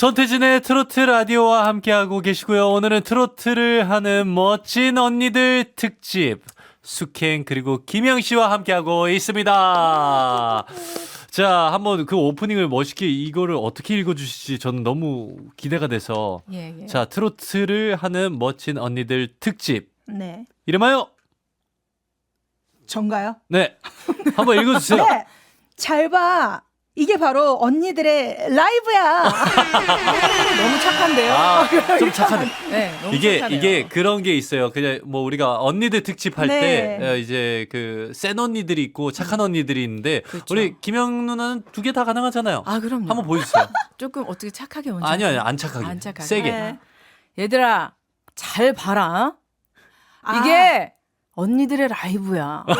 손태진의 트로트 라디오와 함께하고 계시고요. 오늘은 트로트를 하는 멋진 언니들 특집. 숙행 그리고 김영 씨와 함께하고 있습니다. 자, 한번 그 오프닝을 멋있게 이거를 어떻게 읽어주실지 저는 너무 기대가 돼서. 예, 예. 자, 트로트를 하는 멋진 언니들 특집. 네. 이름하여? 전가요? 네. 한번 읽어주세요. 네. 잘 봐. 이게 바로 언니들의 라이브야. 너무 착한데요? 아, 좀 착한. 네, 너무 이게 착하네요. 이게 그런 게 있어요. 그냥 뭐 우리가 언니들 특집 할 네. 때 어, 이제 그 센 언니들이 있고 착한 언니들이 있는데 그렇죠. 우리 김영 누나는 두 개 다 가능하잖아요. 아, 그럼요. 한번 보여주세요. 조금 어떻게 착하게 먼저. 아니요, 아니요, 안 착하게. 안 착하게. 세게. 네. 얘들아, 잘 봐라. 아. 이게 언니들의 라이브야. 어, 어,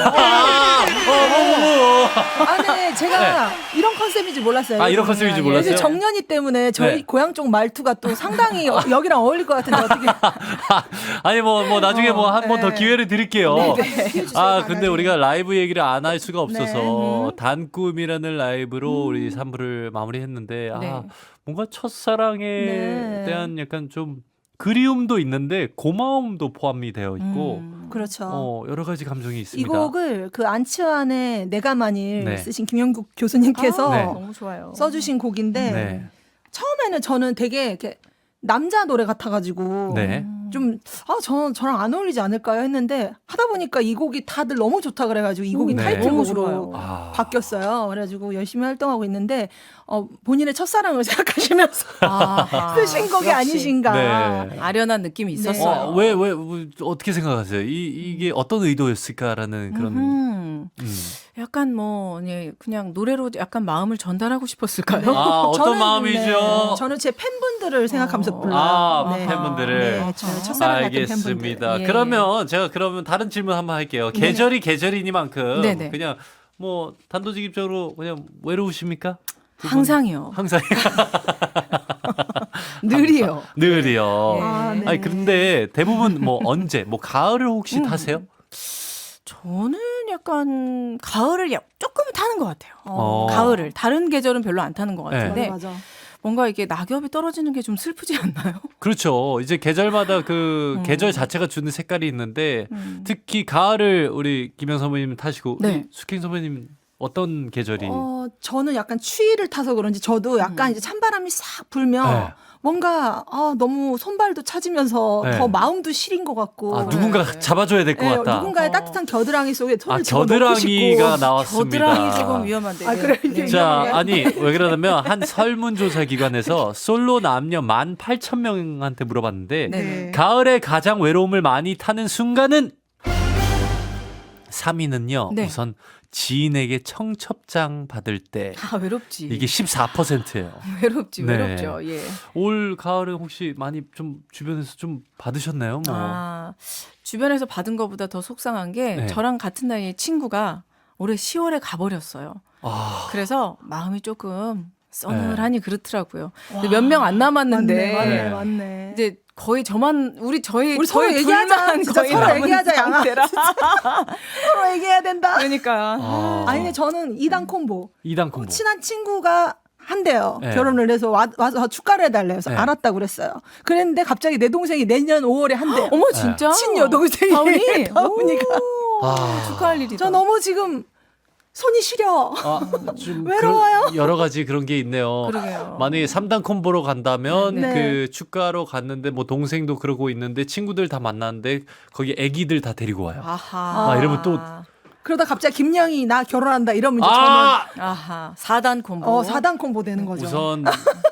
아, 네. 제가 이런 컨셉인지 몰랐어요. 아, 이런 컨셉인지 예. 몰랐어요. 이제 정년이 때문에 저희 네. 고향 쪽 말투가 또 상당히 여- 여기랑 어울릴 것 같은데 어떻게 아니 뭐 뭐 나중에 뭐 한 번더 네. 기회를 드릴게요. 네. 아 근데 우리가 라이브 얘기를 안 할 수가 네. 없어서 단꿈이라는 라이브로 우리 3부를 마무리했는데 아 네. 뭔가 첫사랑에 네. 대한 약간 좀 그리움도 있는데 고마움도 포함이 되어 있고 음. 그렇죠. 어, 여러 가지 감정이 있습니다. 이 곡을 그 안치환의 내가 만일 네. 쓰신 김영국 교수님께서 아, 네. 너무 좋아요. 써주신 곡인데 네. 처음에는 저는 되게 이렇게 남자 노래 같아가지고 네. 좀, 아, 저, 저랑 안 어울리지 않을까요? 했는데, 하다 보니까 이 곡이 다들 너무 좋다 그래가지고 이 곡이 네. 너무 타이틀곡으로 좋아요. 아. 바뀌었어요. 그래가지고 열심히 활동하고 있는데, 어, 본인의 첫사랑을 생각하시면서 아하. 쓰신 곡이 역시 아니신가. 네. 아련한 느낌이 네. 있었어요. 어, 왜, 왜, 뭐, 어떻게 생각하세요? 이, 이게 어떤 의도였을까라는 그런. 음, 음. 약간 뭐 예, 그냥 노래로 약간 마음을 전달하고 싶었을까요? 아, 어떤 저는, 마음이죠? 네, 저는 제 팬분들을 생각하면서 어. 불러요. 아, 네. 팬분들을. 네, 저 첫사랑 같은 팬분들. 알겠습니다. 예. 그러면 제가 그러면 다른 질문 한번 할게요. 계절이 계절이니만큼 네네. 그냥 뭐 단도직입적으로 그냥 외로우십니까? 항상이요. 항상 늘이요. 늘이요. 예. 아, 네. 아니 근데 대부분 뭐 언제 뭐 가을을 혹시 음. 타세요? 저는 약간 가을을 야- 조금 타는 것 같아요. 어. 가을을 다른 계절은 별로 안 타는 것 네. 같은데 맞아, 맞아. 뭔가 이게 낙엽이 떨어지는 게 좀 슬프지 않나요? 그렇죠. 이제 계절마다 그 음. 계절 자체가 주는 색깔이 있는데 음. 특히 가을을 우리 김영 선배님 타시고 네. 우리 숙행 선배님 어떤 계절이? 어, 저는 약간 추위를 타서 그런지 저도 약간 음. 이제 찬바람이 싹 불면 네. 뭔가 아, 너무 손발도 차지면서 네. 더 마음도 시린 것 같고 아 누군가 네. 잡아줘야 될것 예, 같다. 누군가의 어. 따뜻한 겨드랑이 속에 손을 아 집어넣고 싶고 겨드랑이가 나왔습니다. 겨드랑이 조금 위험한데. 아, 그래, 이게 자? 아니 왜 그러냐면 한 설문조사 기관에서 솔로 남녀 18,000명한테 물어봤는데 네. 가을에 가장 외로움을 많이 타는 순간은 3위는요. 네. 우선 지인에게 청첩장 받을 때 아 외롭지. 이게 14%예요. 외롭지 네. 외롭죠. 예. 올 가을에 혹시 많이 좀 주변에서 좀 받으셨나요? 뭐. 아 주변에서 받은 것보다 더 속상한 게 네. 저랑 같은 나이의 친구가 올해 10월에 가버렸어요. 아, 그래서 마음이 조금 써늘하니 그렇더라고요. 와, 몇명 안 남았는데 맞네, 맞네, 네. 맞네. 이제 거의 저만 우리 저희 우리 서로 저희 얘기하자. 진짜 거의 서로 얘기하자, 양아. 서로 얘기해야 된다. 그러니까 아. 아니 저는 이단 콤보 이단 콤보. 친한 친구가 한대요. 네. 결혼을 해서 와, 와서 축가를 해달래요. 그래서 네. 알았다고 그랬어요. 그랬는데 갑자기 내 동생이 내년 5월에 한대요. 어머 진짜 친여동생이 다운이 다운이가. 아. 오, 축하할 일이다. 저 너무 지금 손이 시려. 아, 좀 외로워요? 그런- 여러 가지 그런 게 있네요. 그러게요. 만약에 3단 콤보로 간다면 네. 그 축가로 갔는데 뭐 동생도 그러고 있는데 친구들 다 만났는데 거기 애기들 다 데리고 와요. 아하. 아, 이러면 또- 그러다 갑자기 김영희 나 결혼한다 이러면 이제 아! 아하. 4단 콤보. 저는 어 4단 콤보 되는 거죠. 우선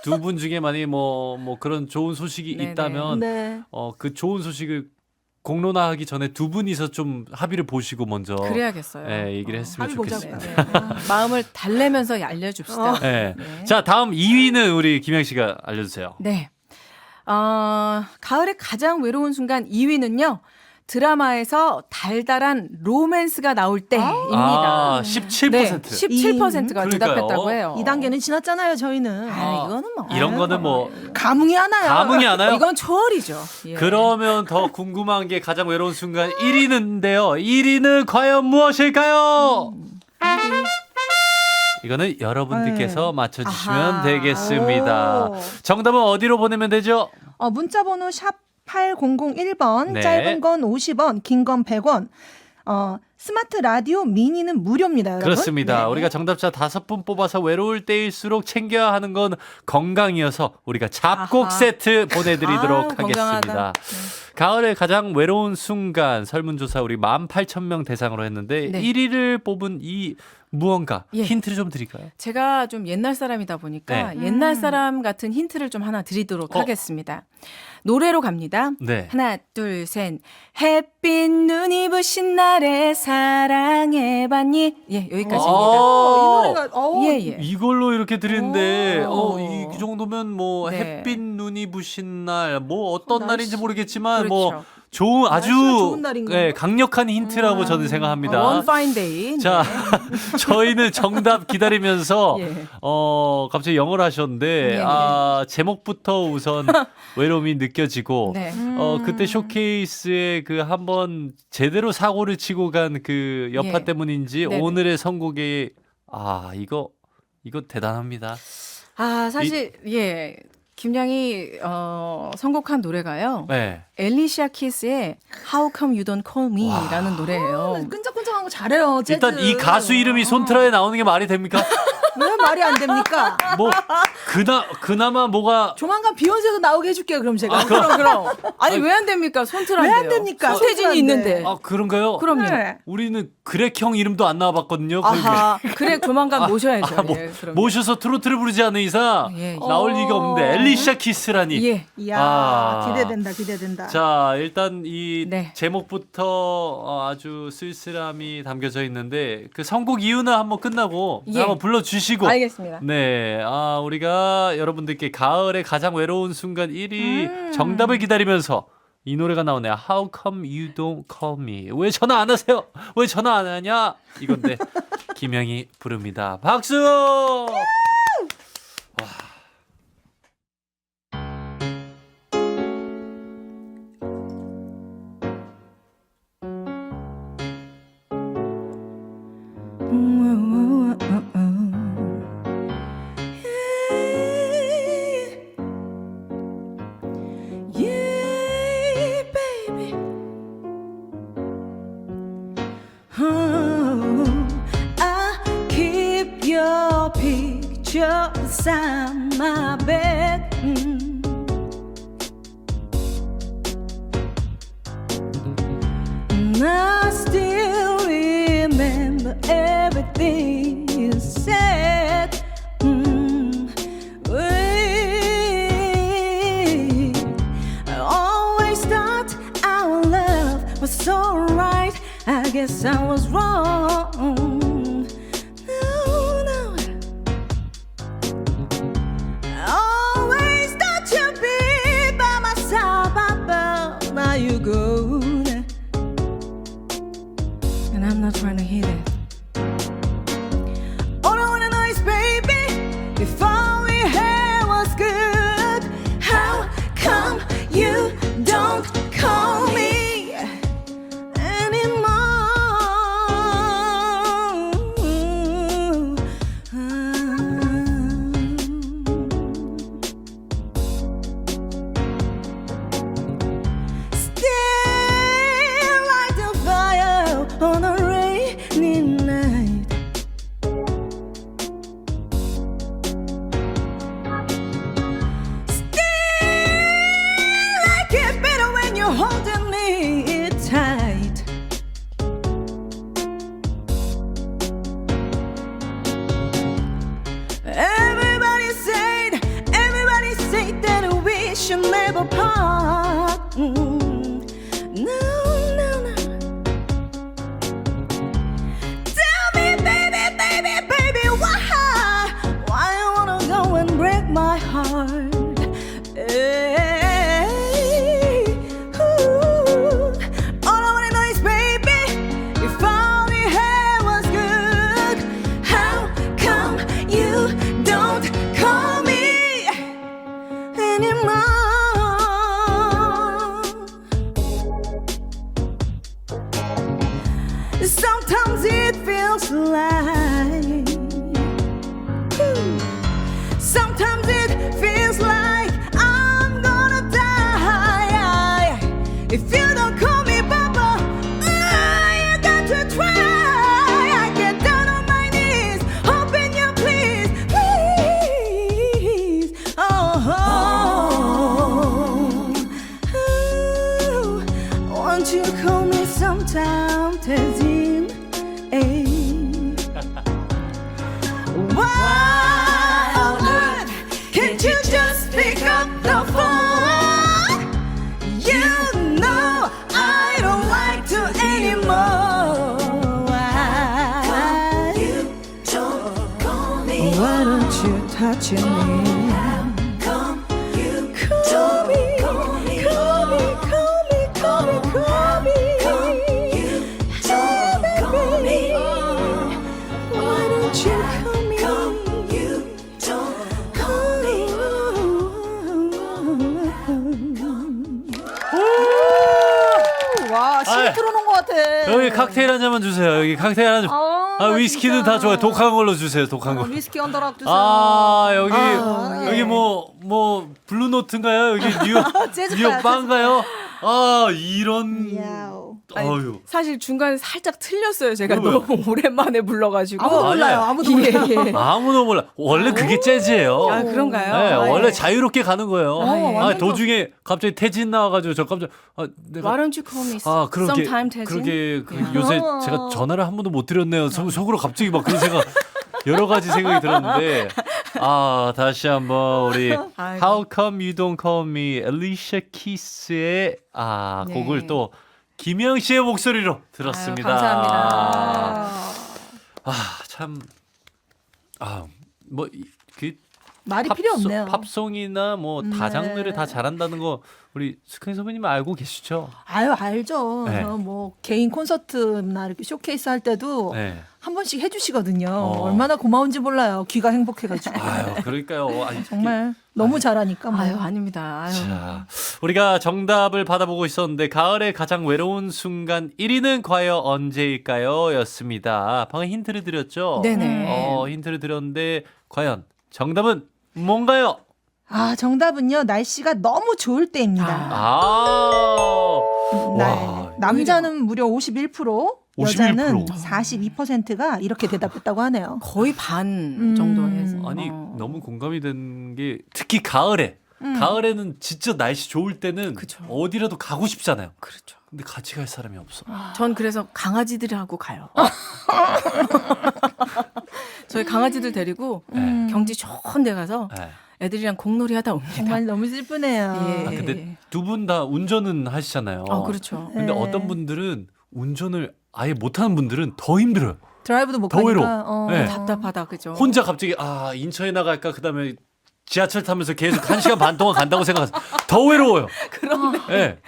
두 분 중에 만약에 뭐, 뭐 그런 좋은 소식이 네네. 있다면 네. 어, 그 좋은 소식을 공론화하기 전에 두 분이서 좀 합의를 보시고 먼저 그래야겠어요. 예, 얘기를 어. 했으면 합의 좋겠습니다. 네, 네. 마음을 달래면서 알려줍시다. 어. 예. 네. 자, 다음 2위는 우리 김영 씨가 알려주세요. 네. 어, 가을에 가장 외로운 순간 2위는요. 드라마에서 달달한 로맨스가 나올 때입니다. 아, 17%. 네, 17%가 음, 대답했다고 그러니까요. 해요. 2단계는 지났잖아요, 저희는. 아, 이거는 뭐 이런 거는 뭐 감흥이 하나요. 감흥이 하나요? 이건 초월이죠. 예. 그러면 더 궁금한 게 가장 외로운 순간 1위는데요. 1위는 과연 무엇일까요? 이거는 여러분들께서 맞춰주시면 아하. 되겠습니다. 오. 정답은 어디로 보내면 되죠? 어, 문자 번호 샵 8001번, 네. 짧은 건 50원, 긴 건 100원. 어, 스마트 라디오 미니는 무료입니다, 여러분. 그렇습니다. 네. 우리가 정답자 다섯 분 뽑아서 외로울 때일수록 챙겨야 하는 건 건강이어서 우리가 잡곡 아하. 세트 보내드리도록 아유, 하겠습니다. 가을에 가장 외로운 순간 설문조사 우리 18,000명 대상으로 했는데 네. 1위를 뽑은 이 무언가 예. 힌트를 좀 드릴까요? 제가 좀 옛날 사람이다 보니까 네. 옛날 음. 사람 같은 힌트를 좀 하나 드리도록 어. 하겠습니다. 노래로 갑니다. 네. 하나, 둘, 셋. 햇빛 눈이 부신 날에 사랑해봤니? 예, 여기까지입니다. 어. 이 노래가 어, 예, 예. 이걸로 이렇게 드리는데 오. 어, 이, 이 정도면 뭐 네. 햇빛 눈이 부신 날 뭐 어떤 어, 날인지 날씨. 모르겠지만 그렇죠. 뭐 좋은 아주 날씨가 좋은 날인 네, 건가? 강력한 힌트라고 음. 저는 생각합니다. 원 파인 데이. 자, 저희는 정답 기다리면서 예. 어 갑자기 영어를 하셨는데 네, 아 제목부터 우선 외로움이 느껴지고 네. 어 음. 그때 쇼케이스에 그 한번 제대로 사고를 치고 간 그 여파 예. 때문인지 네네. 오늘의 선곡이 아 이거 이거 대단합니다. 아, 사실, 예. 김양이, 어, 선곡한 노래가요. 네. 엘리시아 키스의 How Come You Don't Call Me 와. 라는 노래예요. 끈적끈적한 거 잘해요. 재즈. 일단 이 가수 이름이 손트라에 나오는 게 말이 됩니까? 왜 말이 안 됩니까? 뭐 그나 그나마 뭐가 조만간 비욘세도 나오게 해줄게요. 그럼 제가. 아, 그럼 그럼. 아니, 왜 안 됩니까? 손트라인데요. 왜안 됩니까? 손태진이. 있는데. 아 그런가요? 그럼요. 네. 우리는 그렉 형 이름도 안 나와봤거든요. 아하, 그래 조만간 모셔야죠. 아, 뭐, 예, 그럼요. 모셔서 트로트를 부르지 않는 이상 예, 예. 나올 어. 리가 없는데 엘리샤 키스라니. 예. 이야, 아. 기대된다, 기대된다. 자 일단 이 네. 제목부터 어, 아주 쓸쓸함이 담겨져 있는데 그 선곡 이유는 한번 끝나고 예. 한번 불러주시 고. 알겠습니다. 네, 아 우리가 여러분들께 가을에 가장 외로운 순간 1위 음. 정답을 기다리면서 이 노래가 나오네요. How come you don't call me? 왜 전화 안 하세요? 왜 전화 안 하냐? 이건데 김영이 부릅니다. 박수! Picture beside my bed. And I still remember everything you said. Mm. I always thought our love was so right. I guess I was wrong. And I'm not trying to hear that. All I wanna know is, baby, if all benim 칵테일 한 잔만 주세요. 여기 칵테일 한 잔. 아, 아, 위스키는 진짜. 다 좋아요. 독한 걸로 주세요. 독한 아, 거. 위스키 언더락 주세요. 아 여기 아, 여기 예. 뭐 뭐 블루 노트인가요? 여기 뉴욕 뉴욕 바인가요? 아 이런 야오. 어유 사실 중간에 살짝 틀렸어요. 제가 왜요? 너무 오랜만에 불러가지고. 아무도. 몰라요. 아무도 예, 몰라요. 예. 아무도 몰라. 원래 그게 재즈예요. 아 그런가요? 네, 아, 원래 예. 자유롭게 가는 거예요. 어, 아, 완전 도중에 갑자기 태진 나와가지고 저 깜짝 아 내가 Why don't you call me 아 그러게 sometime 태진? 그러게 그 야. 요새 아. 제가 전화를 한 번도 못 드렸네요. 속, 속으로 갑자기 막 그런 생각 여러 가지 생각이 들었는데 아 다시 한번 우리 아이고. How Come You Don't Call Me Alicia Keys의 아 네. 곡을 또 김영 씨의 목소리로 들었습니다. 아유, 감사합니다. 아 참 아 뭐 그 말이 필요 없네요. 팝송이나 뭐 네. 다장르를 다 잘한다는 거 우리 스크린 선배님 알고 계시죠? 아유 알죠. 네. 어, 뭐 개인 콘서트나 이렇게 쇼케이스 할 때도 네. 한 번씩 해주시거든요. 어. 얼마나 고마운지 몰라요. 귀가 행복해가지고 아유 그러니까요. 아니, 정말 너무 잘하니까. 뭐. 아유 아닙니다. 아유. 자, 우리가 정답을 받아보고 있었는데 가을의 가장 외로운 순간 1위는 과연 언제일까요? 였습니다. 방금 힌트를 드렸죠? 네네. 어, 힌트를 드렸는데 과연 정답은 뭔가요? 아 정답은요. 날씨가 너무 좋을 때입니다. 아. 네. 와. 남자는 무려 51%, 여자는 51%. 42%가 이렇게 대답했다고 하네요. 거의 반 음. 정도 해서. 아니 어. 너무 공감이 되는 게 특히 가을에 가을에는 진짜 날씨 좋을 때는 그쵸. 어디라도 가고 싶잖아요. 그렇죠. 근데 같이 갈 사람이 없어. 전 그래서 강아지들하고 가요. 어. 저희 강아지들 데리고 네. 경치 좋은 데 가서 네. 애들이랑 공놀이 하다 옵니다. 정말 너무 슬프네요. 예. 아, 근데 두 분 다 운전은 하시잖아요. 어, 그렇죠. 근데 네. 어떤 분들은 운전을 아예 못하는 분들은 더 힘들어요. 드라이브도 못더 가니까. 어. 네. 답답하다 그죠? 혼자 갑자기 아 인천에 나갈까 그다음에 지하철 타면서 계속 한 시간 반 동안 간다고 생각해서 더 외로워요. 그런데 예.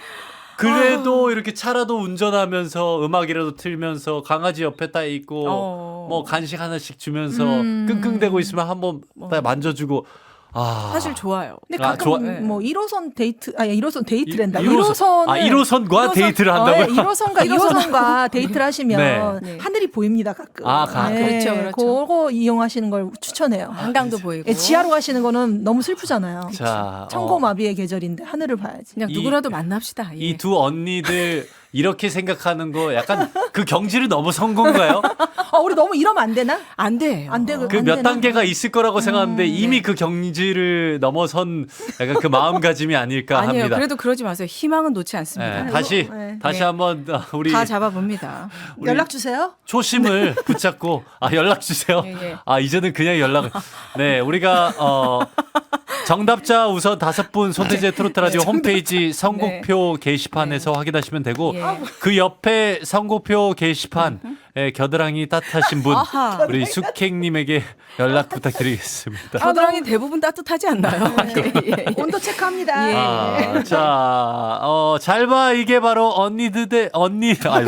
그래도 이렇게 차라도 운전하면서 음악이라도 틀면서 강아지 옆에 딱 있고 어. 뭐 간식 하나씩 주면서 음. qq대고 있으면 한번 딱 만져주고 아 사실 좋아요. 근데 아, 가끔 좋아- 네. 뭐 1호선 데이트, 아니 1호선 데이트랜다. 일- 일호선. 1호선. 아, 1호선과 데이트를 한다고요? 1호선과 2호선과 데이트를 하시면 네. 네. 하늘이 보입니다, 가끔. 아, 가끔. 그렇죠, 그렇죠. 그거 이용하시는 걸 추천해요. 한강도 보이고. 예, 지하로 가시는 거는 너무 슬프잖아요. 자, 어, 청고마비의 계절인데 하늘을 봐야지. 그냥 이- 누구라도 만납시다. 예. 이 두 언니들 이렇게 생각하는 거 약간 그 경지를 넘어선 건가요? 아, 우리 너무 이러면 안 되나? 안 돼. 안 돼, 어. 그안 몇? 단계가 있을 거라고 생각하는데 이미 네. 그 경지를 넘어선 약간 그 마음가짐이 아닐까 아니에요. 합니다. 그래도 그러지 마세요. 희망은 놓지 않습니다. 네, 다시 네. 다시 네. 한번 어, 우리 다 잡아봅니다. 우리 연락 주세요. 초심을 붙잡고 아 연락 주세요. 예, 예. 아 이제는 그냥 연락을. 네 우리가 어 정답자 우선 다섯 분 손대제 트로트 라디오 홈페이지 선곡표 게시판에서 확인하시면 되고 예. 그 옆에 선곡표 게시판 에 겨드랑이 따뜻하신 분 아하. 우리 숙행님에게 연락 부탁드리겠습니다. 겨드랑이 대부분 따뜻하지 않나요? 예, 예, 예. 온도 체크합니다. 예. 아, 자, 어, 잘 봐. 이게 바로 언니들 대, 언니, 아유,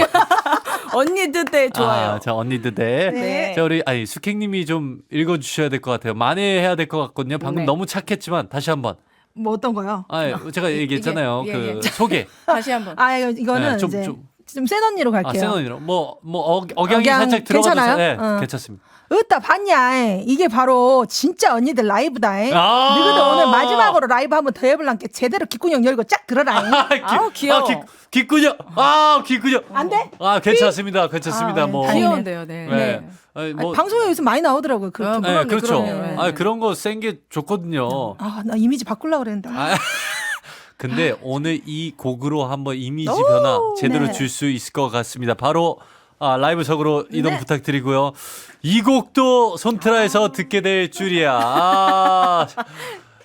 언니들 때 좋아요. 아, 자, 언니들 대. 네. 자, 우리, 아니, 숙행님이 좀 읽어주셔야 될 것 같아요. 만회해야 될 것 같거든요. 방금 네. 너무 착했지만, 다시 한 번. 뭐 어떤 거요? 아, 제가 얘기했잖아요. 이게, 그, 예, 예. 소개. 다시 한번. 아, 이거- 이거는 네, 좀- 이제 좀- 좀센 언니로 아, 갈게요. 센 언니로. 뭐, 뭐, 어, 억양이 억양 살짝 들어가도 괜찮아요? 네, 어. 괜찮습니다. 으따 봤냐? 이게 바로 진짜 언니들 라이브다. 아. 너희들 오늘 마지막으로 라이브 한번 더 해볼란게 제대로 귓구녕 열고 쫙 들어라. 아, 기, 아우, 귀여워. 아, 기, 기꾸녀. 아, 기꾸녀. 안 돼? 아, 괜찮습니다. 괜찮습니다. 아, 뭐. 다행이네. 귀여운데요, 네. 네. 아니, 아니, 뭐. 방송에 요새 많이 나오더라고요. 그, 어, 그- 네, 그렇죠. 네. 아, 그런 거 센 게 좋거든요. 아, 나 이미지 바꾸려고 그랬는데. 아, 근데 오늘 이 곡으로 한번 이미지 변화 제대로 네. 줄수 있을 것 같습니다. 바로 아, 라이브석으로 이동 네. 부탁드리고요. 이 곡도 손트라에서 듣게 될 줄이야. 아,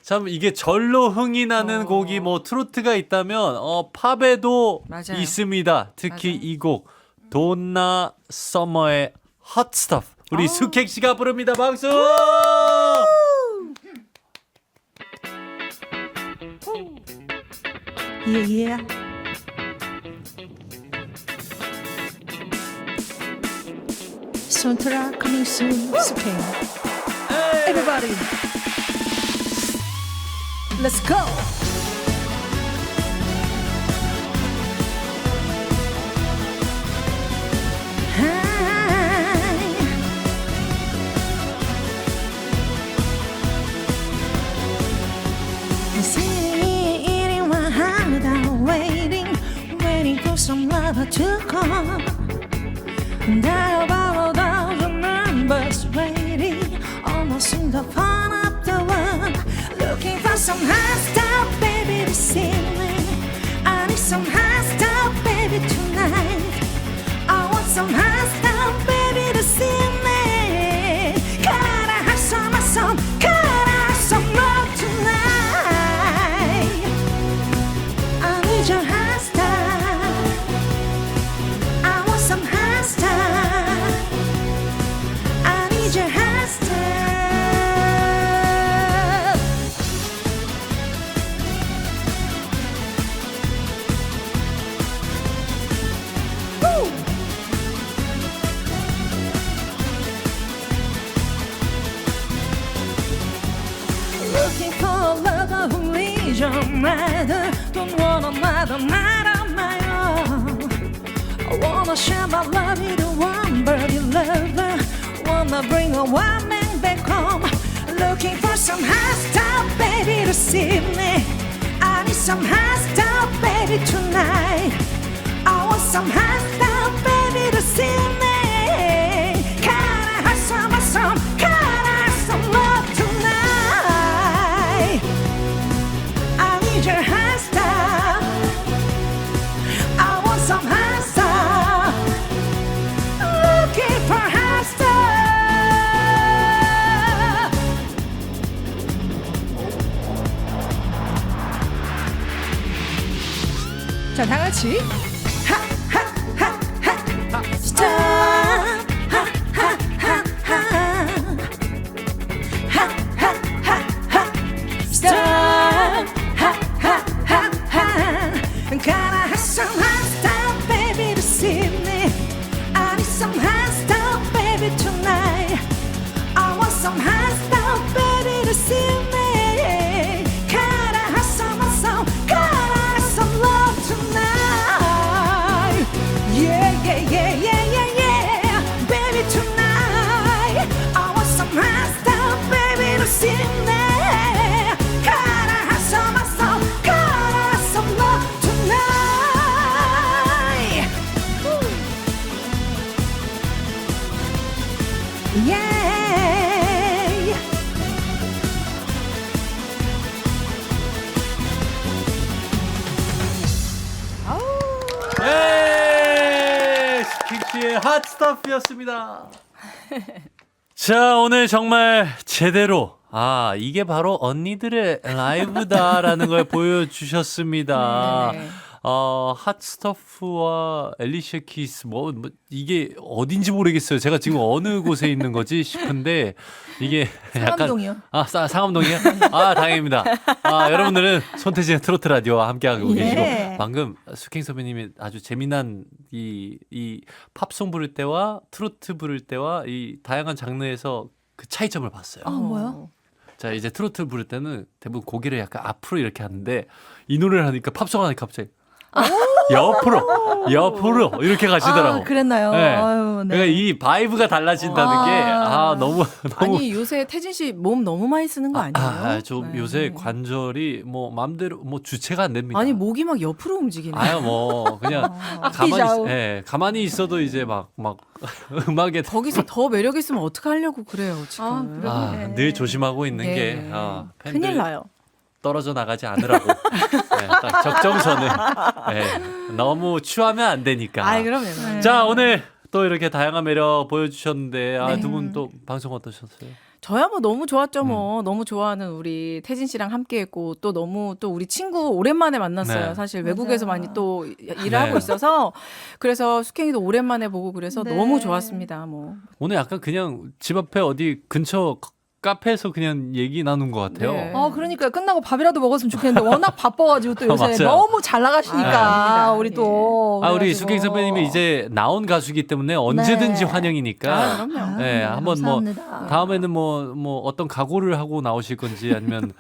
참 이게 절로 흥이 나는 곡이 뭐 트로트가 있다면 어, 팝에도 맞아요. 있습니다. 특히 맞아요. 이 곡 돈나 서머의 Hot Stuff 우리 수객 씨가 부릅니다. 박수! Yeah, yeah. Suntura coming soon, Everybody, let's go! waiting for some lover to come. And I somehow. Wanna bring a one man back home. Looking for some hot stuff, baby, to see me. I need some hot stuff, baby, tonight. I want some hot stuff, baby, to see 자, 다 같이. 스킹씨의 핫스타프였습니다. 자, 오늘 정말 제대로 아 이게 바로 언니들의 라이브다라는 걸 보여주셨습니다. 네, 네. 어, 핫스터프와 엘리샤 키스 뭐, 뭐 이게 어딘지 모르겠어요. 제가 지금 어느 곳에 있는 거지 싶은데 이게 약간 상암동이요. 아 사- 상암동이요? 아 다행입니다. 아 여러분들은 손태진의 트로트 라디오와 함께하고 예. 계시고 방금 수킹 선배님이 아주 재미난 이 이 팝송 부를 때와 트로트 부를 때와 이 다양한 장르에서 그 차이점을 봤어요. 아, 뭐요? 자 이제 트로트 부를 때는 대부분 고개를 약간 앞으로 이렇게 하는데 이 노래를 하니까 팝송 하니까 갑자기 옆으로 옆으로 이렇게 가시더라고. 아, 그랬나요? 네. 아유, 네. 그러니까 이 바이브가 달라진다는 아. 게 아 너무 너무 아니 요새 태진 씨 몸 너무 많이 쓰는 거 아니에요? 아, 좀 네. 요새 관절이 뭐 마음대로 뭐 주체가 안 됩니다. 아니 목이 막 옆으로 움직이네. 아유 뭐 그냥 앞뒤 가만히. 있- 예, 가만히 있어도 이제 막 막 음악에 거기서 더 매력 있으면 어떻게 하려고 그래요 지금? 아. 아, 늘 조심하고 있는 네. 게 아, 팬들 큰일 나요. 떨어져 나가지 않으라고 네, 딱 적정선을 네, 너무 추하면 안 되니까. 아, 그럼요. 네. 자 오늘 또 이렇게 다양한 매력 보여주셨는데 아, 네. 두분 또 방송 어떠셨어요? 저야 뭐 너무 좋았죠 음. 뭐 너무 좋아하는 우리 태진 씨랑 함께했고 또 너무 또 우리 친구 오랜만에 만났어요 네. 사실 외국에서 맞아요. 많이 또 일을 네. 하고 있어서 그래서 숙행이도 오랜만에 보고 그래서 네. 너무 좋았습니다 뭐 오늘 약간 그냥 집 앞에 어디 근처 카페에서 그냥 얘기 나눈 것 같아요. 네. 어, 그러니까 끝나고 밥이라도 먹었으면 좋겠는데 워낙 바빠가지고 또 요새 맞아요. 너무 잘 나가시니까 아, 우리 예. 또. 아 우리. 수경 선배님이 이제 나온 가수기 때문에 언제든지 네. 환영이니까 아, 그럼요. 아, 네, 한번 뭐 감사합니다. 다음에는 뭐 뭐 어떤 각오를 하고 나오실 건지 아니면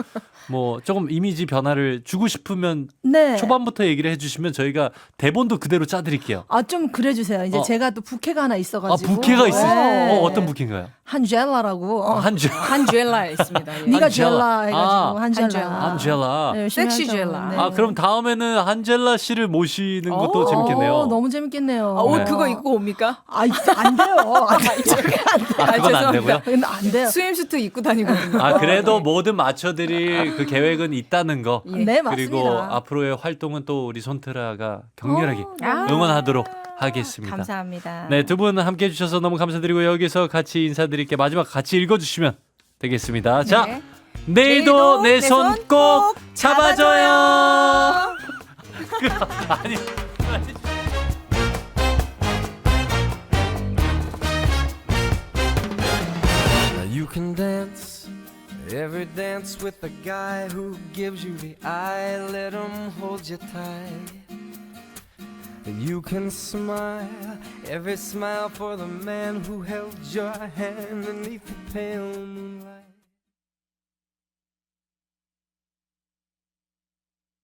뭐 조금 이미지 변화를 주고 싶으면 네. 초반부터 얘기를 해주시면 저희가 대본도 그대로 짜드릴게요. 아, 좀 그래주세요. 이제 어. 제가 또 부캐가 하나 아 있어가지고. 부캐가 있어요. 네. 어, 어떤 부캐인가요? 한젤라라고. 어. 한주 한주엘라 있습니다 예. 네가 한젤라. 젤라 해가지고 아, 한젤라. 한젤라. 네, 열심히 섹시 하죠. 젤라. 네. 아 그럼 다음에는 한젤라 씨를 모시는 것도 어, 재밌겠네요. 어, 너무 재밌겠네요. 아, 옷 네. 그거 입고 옵니까? 아, 안 돼요. 안 돼요. 아 그건 안. 되고요. 근데 안 돼요. 스윙슈트 입고 다니거든요 아 그래도 뭐든 맞춰드릴 그 계획은 있다는 거. 예. 네, 맞습니다. 그리고 앞으로의 활동은 또 우리 손트라가 격렬하게 어, 아, 응원하도록 하겠습니다. 감사합니다 네, 두 분 함께 해주셔서 너무 감사드리고 여기서 같이 인사드릴게 마지막 같이 읽어주시면 되겠습니다. 자, 네. 내일도 내일도 내내손손꼭꼭 잡아줘요. 그, 아니. You can dance every dance with the guy who gives you the eye. Let him hold you tight. And you can smile every smile for the man who held your hand beneath the pale moonlight.